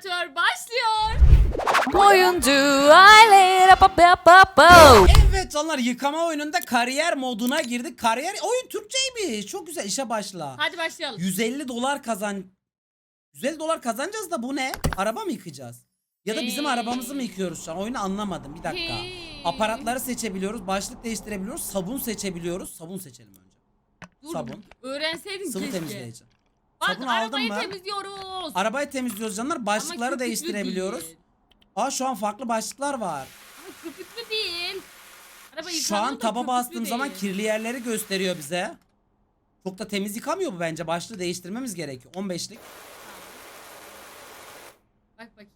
simülatör başlıyor. Oyuncu aile. Evet canlar yıkama oyununda kariyer moduna girdik. Kariyer oyun Türkçeymiş. Çok güzel işe başla. Hadi başlayalım. 150 dolar kazan 150 dolar kazanacağız da bu ne? Araba mı yıkayacağız? Ya da bizim Hey. arabamızı mı yıkıyoruz şu an? Oyunu anlamadım. Bir dakika. Hey. Aparatları seçebiliyoruz. Başlık değiştirebiliyoruz. Sabun seçebiliyoruz. Sabun seçelim önce. Dur, sabun. Öğrenseydin Sıvı keşke. temizleyici. Bak Sabun aldın arabayı mı? temizliyoruz. Arabayı temizliyoruz canlar. Ama Başlıkları köpüklü değiştirebiliyoruz. değil. Aa şu an farklı başlıklar var. Ama köpüklü değil. Araba Şu yıkanıyor an da taba köpüklü bastığım zaman değil. kirli yerleri gösteriyor bize. Çok da temiz yıkamıyor bu bence. Başlığı değiştirmemiz gerekiyor. 15'lik. Bak bakayım.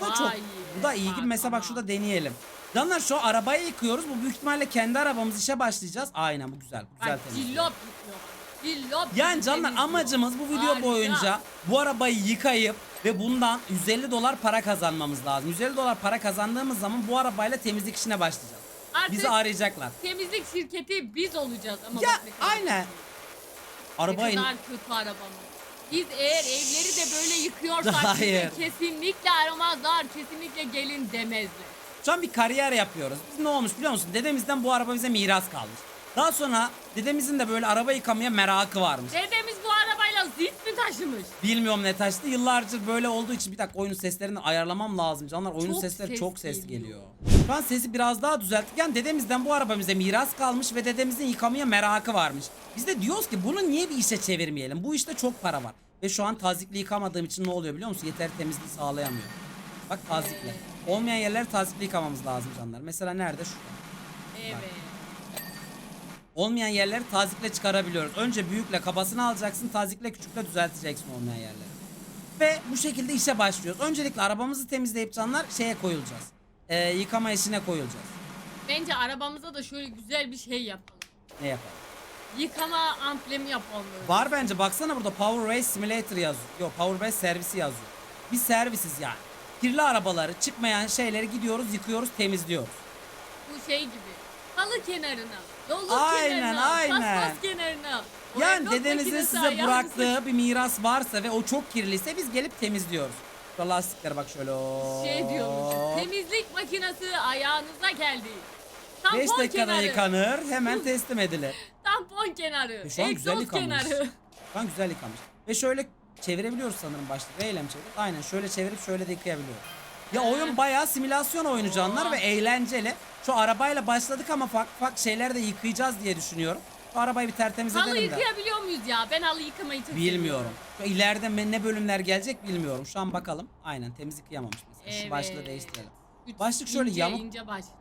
Bu da çok. Vay. Bu da iyi gibi. Mesela bak ama. şurada deneyelim. Canlar şu arabayı yıkıyoruz. Bu büyük ihtimalle kendi arabamız işe başlayacağız. Aynen bu güzel. Güzel Bak temizliyor. cillop yıkıyor. Yani canlar amacımız bu video boyunca bu arabayı yıkayıp ve bundan 150 dolar para kazanmamız lazım. 150 dolar para kazandığımız zaman bu arabayla temizlik işine başlayacağız. Artık Bizi arayacaklar. temizlik şirketi biz olacağız ama Ya bak ne kadar aynen. kötü. Arabayı Ne kadar kötü arabamız. Biz eğer evleri de böyle yıkıyorsak Hayır. kesinlikle aramazlar. Kesinlikle gelin demezler. Şu an bir kariyer yapıyoruz. Biz ne olmuş biliyor musun? Dedemizden bu araba bize miras kalmış. Daha sonra dedemizin de böyle araba yıkamaya merakı varmış. Dedemiz bu arabayla zit mi taşımış? Bilmiyorum ne taştı. Yıllardır böyle olduğu için bir dakika oyunun seslerini ayarlamam lazım. Canlar oyunun Çok sesleri ses çok ses geliyor. geliyor. Şu an sesi biraz daha düzelttik. Yani dedemizden bu araba bize miras kalmış ve dedemizin yıkamaya merakı varmış. Biz de diyoruz ki bunu niye bir işe çevirmeyelim? Bu işte çok para var. Ve şu an tazikli yıkamadığım için ne oluyor biliyor musun? Yeterli temizliği sağlayamıyorum. Bak tazikli. Olmayan yerleri tazikli yıkamamız lazım canlar. Mesela nerede? Şurada. Evet. Olmayan yerleri tazikle çıkarabiliyoruz. Önce büyükle kabasını alacaksın, tazikle küçükle düzelteceksin olmayan yerleri. Ve bu şekilde işe başlıyoruz. Öncelikle arabamızı temizleyip canlar şeye koyulacağız. Ee, yıkama işine koyulacağız. Bence arabamıza da şöyle güzel bir şey yapalım. Ne yapalım? Yıkama amblemi yapalım. böyle. Var bence baksana burada Power Race Simulator yazıyor. Yok Power Race servisi yazıyor. Biz servisiz yani. Kirli arabaları, çıkmayan şeyleri gidiyoruz, yıkıyoruz, temizliyoruz. Bu şey gibi. Halı kenarına, Aynen, kenarına, aynen. paspas kenarına. O Yani egzoz dedenizin makinesi size ayağınızı- bıraktığı bir miras varsa ve o çok kirliyse biz gelip temizliyoruz. Şu lastiklere bak şöyle. Şey diyormuş. Temizlik makinesi ayağınıza geldi. 5 Tampon dakikada kenarı. yıkanır hemen teslim edilir. Tampon kenarı. E şu an güzel egzoz yıkanmış. kenarı. Şu an güzel yıkamış. Ve şöyle çevirebiliyoruz sanırım başta. Mi çevir? Aynen şöyle çevirip şöyle de yıkayabiliyoruz. Ya oyun bayağı simülasyon oyunu canlar ve eğlenceli. Şu arabayla başladık ama farklı farklı şeyler de yıkayacağız diye düşünüyorum. Şu arabayı bir tertemiz Halı edelim de. yıkayabiliyor muyuz ya? Ben halı yıkamayı çok Bilmiyorum. Şu ileride ne bölümler gelecek bilmiyorum. Şu an bakalım. Aynen temizlik yıkayamamış mesela. Şu başlığı Evet. değiştirelim. Üç Başlık şöyle ince, yamuk. ince başlık.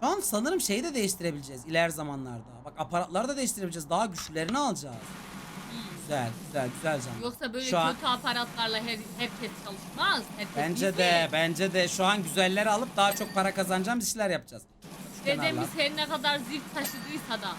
Şu an sanırım şeyi de değiştirebileceğiz iler zamanlarda. Bak aparatları da değiştirebileceğiz. Daha güçlülerini alacağız. Güzel, güzel, güzel canım. Yoksa böyle Şu an- kötü aparatlarla her, herkes çalışmaz. Herkes Bence bizi. de, bence de şu an güzelleri alıp daha çok para kazanacağımız işler yapacağız. Şu kenarlar. Dedemiz her ne kadar zift taşıdıysa da,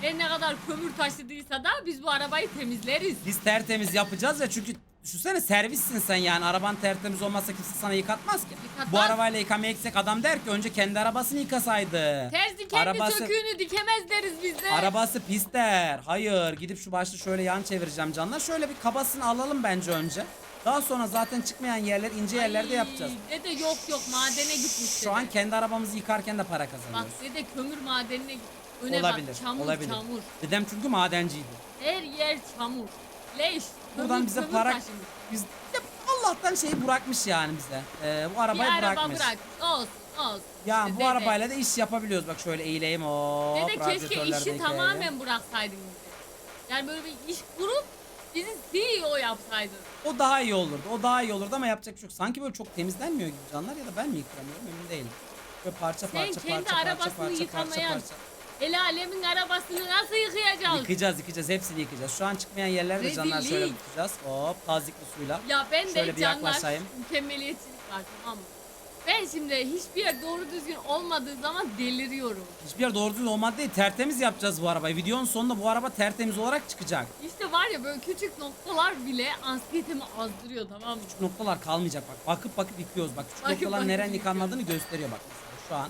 her ne kadar kömür taşıdıysa da biz bu arabayı temizleriz. Biz tertemiz yapacağız ya çünkü düşünsene servissin sen yani araban tertemiz olmazsa kimse sana yıkatmaz ki. Yıkatmaz. Bu arabayla yıkamaya gitsek adam der ki önce kendi arabasını yıkasaydı. Terzi kendi Arabası- söküğünü dikemez deriz biz de. Arabası pis der. Hayır gidip şu başlı şöyle yan çevireceğim canlar. Şöyle bir kabasını alalım bence önce. Daha sonra zaten çıkmayan yerler ince yerlerde yapacağız. Dede yok yok madene gitmiş Şu dede. an kendi arabamızı yıkarken de para Bak kazanıyoruz. dede kömür madenine. Öne olabilir. bak çamur olabilir. çamur. Dedem çünkü madenciydi. Her yer çamur. Leş. Buradan bize para biz ya Allah'tan şeyi bırakmış yani bize. Ee, bu arabayı Bir araba bırakmış. bırak. Olsun olsun. Yani bu Dede. arabayla da iş yapabiliyoruz. Bak şöyle eğileyim hop. Dede keşke işi tamamen bıraksaydın bize. Yani böyle bir iş kurup bizi CEO yapsaydın. O daha iyi olurdu. O daha iyi olurdu ama yapacak bir şey. Sanki böyle çok temizlenmiyor gibi canlar ya da ben mi yıkamıyorum emin değilim. Böyle parça Sen parça kendi parça parça arabasını parça parça yıkamayan parça. El alemin arabasını nasıl yıkayacağız? Yıkayacağız yıkayacağız hepsini yıkayacağız. Şu an çıkmayan yerleri de canlar şöyle Rezillik. tutacağız. Hop tazikli suyla. Ya ben Şöyle de bir canlar yaklaşayım. mükemmeliyetçilik var tamam mı? Ben şimdi hiçbir yer doğru düzgün olmadığı zaman deliriyorum. Hiçbir yer doğru düzgün olmadı değil. Tertemiz yapacağız bu arabayı. Videonun sonunda bu araba tertemiz olarak çıkacak. İşte var ya böyle küçük noktalar bile anksiyetemi azdırıyor tamam mı? Küçük noktalar kalmayacak bak. Bakıp bakıp yıkıyoruz bak. Küçük Bakıp noktalar bakıp yıkıyoruz. yıkanmadığını gösteriyor bak mesela şu an.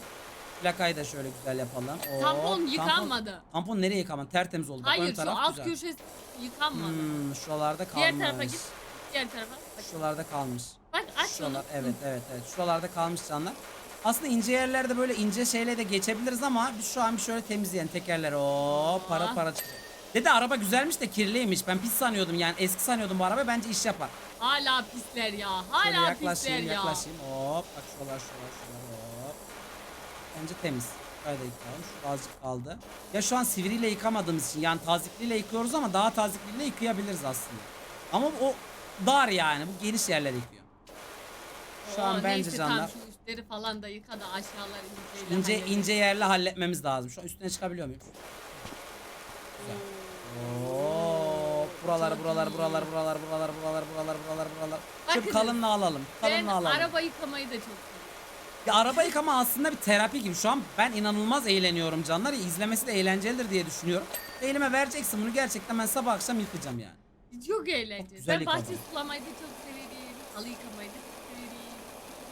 Plakayı da şöyle güzel yapalım. Hop, Tampon yıkanmadı. Tampon, tampon nereye yıkamadı? Tertemiz oldu. Bak, ön Hayır şu taraf alt güzel. köşesi yıkanmadı. Hmm, şuralarda kalmış. Diğer tarafa git. diğer tarafa. Bak, Şuralarda kalmış. bak aç onu. Şuralar evet evet evet. Şuralarda kalmış canlar. Aslında ince yerlerde böyle ince şeyle de geçebiliriz ama biz şu an bir şöyle temizleyen tekerleri. Oo para para çıkıyor. Dede araba güzelmiş de kirliymiş. Ben pis sanıyordum yani eski sanıyordum bu araba bence iş yapar. Hala pisler ya. Şöyle Hala pisler yaklaşayım ya. yaklaşayım. Hop bak şuralar şuralar şuralar. Bence temiz. Şurayı da yıkayalım. Şurada azıcık kaldı. Ya şu an sivriyle yıkamadığımız için yani tazikliyle yıkıyoruz ama daha tazikliyle yıkayabiliriz aslında. Ama o dar yani. Bu geniş yerler yıkıyor. Şu Oo, an neyse, bence tam şu üstleri falan da yıka da aşağılar inceyle. İnce halledelim. ince yerle halletmemiz lazım. Şu an üstüne çıkabiliyor muyum? Güzel. Oo, buralar buralar buralar buralar buralar buralar buralar buralar buralar. Çok kalınla alalım. Kalınla Ben alalım. araba yıkamayı da çok ya araba yıkama aslında bir terapi gibi. Şu an ben inanılmaz eğleniyorum canlar. İzlemesi de eğlencelidir diye düşünüyorum. Elime vereceksin bunu gerçekten ben sabah akşam yıkayacağım yani. Çok eğlenceli. güzel ben bahçe sulamayı da çok severim. Halı yıkamayı da çok severim.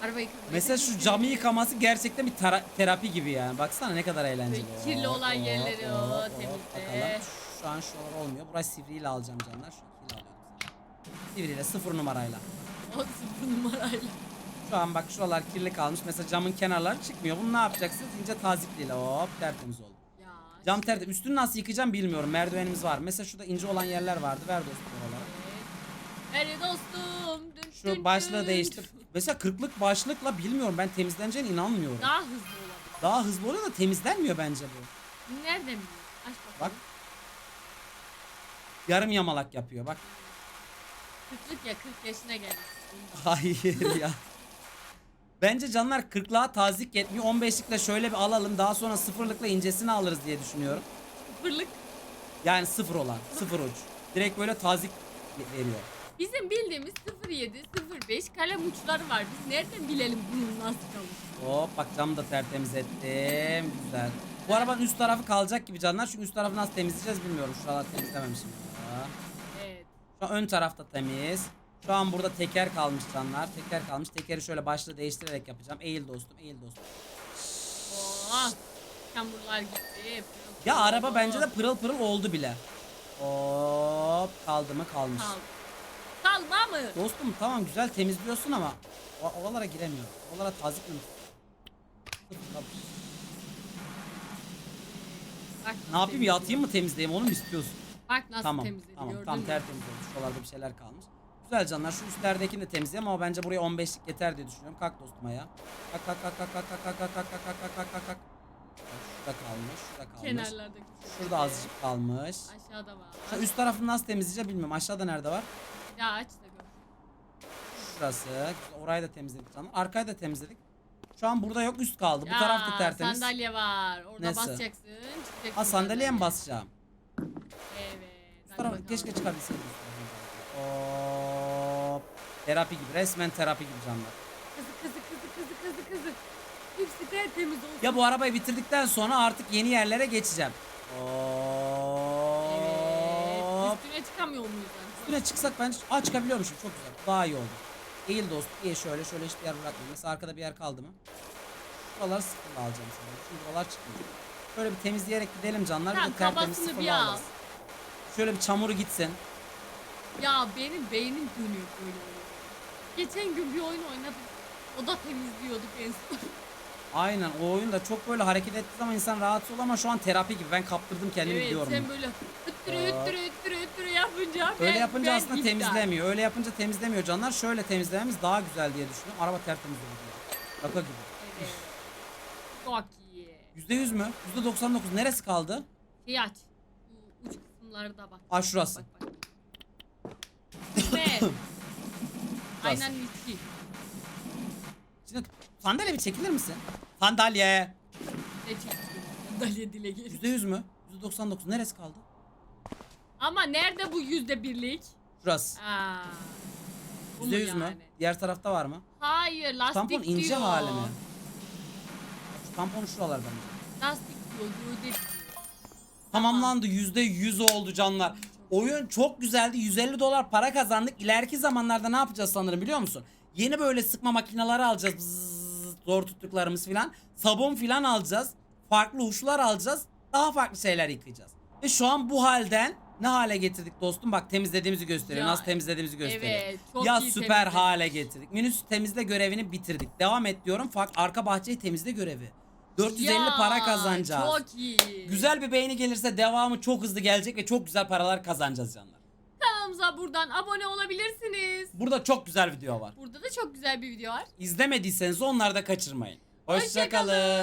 Araba yıkamayı Mesela da çok şu severim. camı yıkaması gerçekten bir tera- terapi gibi yani. Baksana ne kadar eğlenceli. Böyle kirli Hop, olan hop, yerleri hop, o hop, temizle. bakalım. Şu an şuralar olmuyor. Burayı sivriyle alacağım canlar. Şu sivriyle alıyorum. Sivriyle sıfır numarayla. O sıfır numarayla. Şu an bak şuralar kirli kalmış. Mesela camın kenarları çıkmıyor. Bunu ne yapacaksınız? İnce tazikliyle hop tertemiz oldu. Ya. Cam tertemiz. Üstünü nasıl yıkayacağım bilmiyorum. Merdivenimiz var. Mesela şurada ince olan yerler vardı. Ver dostum oraları. Evet dostum. Dün, dün, Şu başlığı dün. değiştir. Mesela kırklık başlıkla bilmiyorum. Ben temizleneceğine inanmıyorum. Daha hızlı olabilir. Daha hızlı oluyor da temizlenmiyor bence bu. Nereden biliyorsun? Aç Bak. bakalım. Yarım yamalak yapıyor bak. Kırklık ya 40 yaşına gelmiş. Hayır ya. Bence canlar 40'lığa tazik yetmiyor. 15'likle şöyle bir alalım. Daha sonra sıfırlıkla incesini alırız diye düşünüyorum. Sıfırlık. Yani sıfır olan. Sıfır uç. Direkt böyle tazik veriyor. Bizim bildiğimiz 07, 05 kalem uçları var. Biz nereden bilelim bunun nasıl kalır? Hop bak camı da tertemiz ettim. Güzel. Bu arabanın üst tarafı kalacak gibi canlar. Çünkü üst tarafı nasıl temizleyeceğiz bilmiyorum. Şuralar temizlememişim. Evet. Şu an ön tarafta temiz. Şu an burada teker kalmış canlar. Teker kalmış. Tekeri şöyle başlığı değiştirerek yapacağım. Eğil dostum, eğil dostum. Oh. Çamurlar gitti. pırıl Ya araba oldu. bence de pırıl pırıl oldu bile. Hop kaldı mı kalmış. Kal. Kalma mı? Dostum tamam güzel temizliyorsun ama o oralara giremiyor. Oralara tazik mi? Bak, Ne yapayım yatayım mı temizleyeyim onu mu istiyorsun? Bak nasıl tamam temizledi tamam gördün tam mü? tertemiz oldu. Şuralarda bir şeyler kalmış. Güzel canlar şu üstlerdekini de temizleyeyim ama bence buraya 15'lik yeter diye düşünüyorum. Kalk dostum ayağa. Kalk kalk kalk kalk kalk kalk kalk kalk kalk kalk kalk kalk kalk. Şurada kalmış, şurada kalmış. Kenarlardaki. Şurada azıcık kalmış. Aşağıda var. Şu üst tarafını nasıl temizleyeceğim bilmiyorum. Aşağıda nerede var? Ya aç da gör. Şurası. Orayı da temizledik canım. Arkayı da temizledik. Şu an burada yok üst kaldı. Bu Ya, taraf da tertemiz. Sandalye var. Orada Nesi? basacaksın. Çıkacaksın. Ha sandalyeye mi basacağım? Evet. Hadi tarafa bakalım. keşke çıkabilseydim. Terapi gibi. Resmen terapi gibi canlar. Kızı kızı kızı kızı kızı kızı. Hepsi tertemiz olsun. Ya bu arabayı bitirdikten sonra artık yeni yerlere geçeceğim. Hop. Evet. Üstüne çıkamıyor muyuz? yani? Üstüne çıksak ben Aa çıkabiliyormuşum. Çok güzel. Daha iyi oldu. Eğil dost. İyi şöyle şöyle hiçbir yer bırakmayın. Mesela arkada bir yer kaldı mı? Buraları sıfırla alacağım sana. Şimdi buralar çıkmıyor. Şöyle bir temizleyerek gidelim canlar. Tamam, bir de tertemiz kabasını bir sıfırla al. alırız. Şöyle bir çamuru gitsin. Ya benim beynim dönüyor böyle. Geçen gün bir oyun oynadık. O da temizliyorduk en son. Aynen o oyunda çok böyle hareket ettiği zaman insan rahatsız oluyor ama şu an terapi gibi. Ben kaptırdım kendimi evet biliyorum. sen böyle hıttırı hıttırı hıttırı hıttırı yapınca Öyle ben- yapınca ben aslında iptal. temizlemiyor. Öyle yapınca temizlemiyor canlar. Şöyle temizlememiz daha güzel diye düşünüyorum. Araba tertemiz oldu. Şaka gibi. Evet. Çok iyi. %100 mü? %99 neresi kaldı? Şey aç. Bu uç kısımları da bak. Aa şurası. Bak bak. Ne? Aynen içki. Şimdi sandalye bir çekilir misin? Sandalye. Ne çekti? Sandalye dile gelir. %100 mü? %99 neresi kaldı? Ama nerede bu yüzde birlik? Şurası. Aa. bu mu %100 mü? yani? Diğer tarafta var mı? Hayır lastik Tampon ince diyor. hali mi? Şu tampon şuralarda mı? Lastik diyor, gövde diyor. Tamamlandı %100 oldu canlar. Oyun çok güzeldi. 150 dolar para kazandık. İleriki zamanlarda ne yapacağız sanırım biliyor musun? Yeni böyle sıkma makineleri alacağız. Bzzz, zor tuttuklarımız filan. Sabun filan alacağız. Farklı uçlar alacağız. Daha farklı şeyler yıkayacağız. Ve şu an bu halden Ne hale getirdik dostum? Bak temizlediğimizi gösteriyor. Ya, Nasıl temizlediğimizi gösteriyor. Evet, çok ya iyi süper temizledik. hale getirdik. Minüs temizle görevini bitirdik. Devam et diyorum. Fak arka bahçeyi temizle görevi. 450 Ya, para kazanacağız. Çok iyi. Güzel bir beğeni gelirse devamı çok hızlı gelecek ve çok güzel paralar kazanacağız canlar. Kanalımıza buradan abone olabilirsiniz. Burada çok güzel video var. Burada da çok güzel bir video var. İzlemediyseniz onları da kaçırmayın. Hoşça Hoşçakalın. kalın.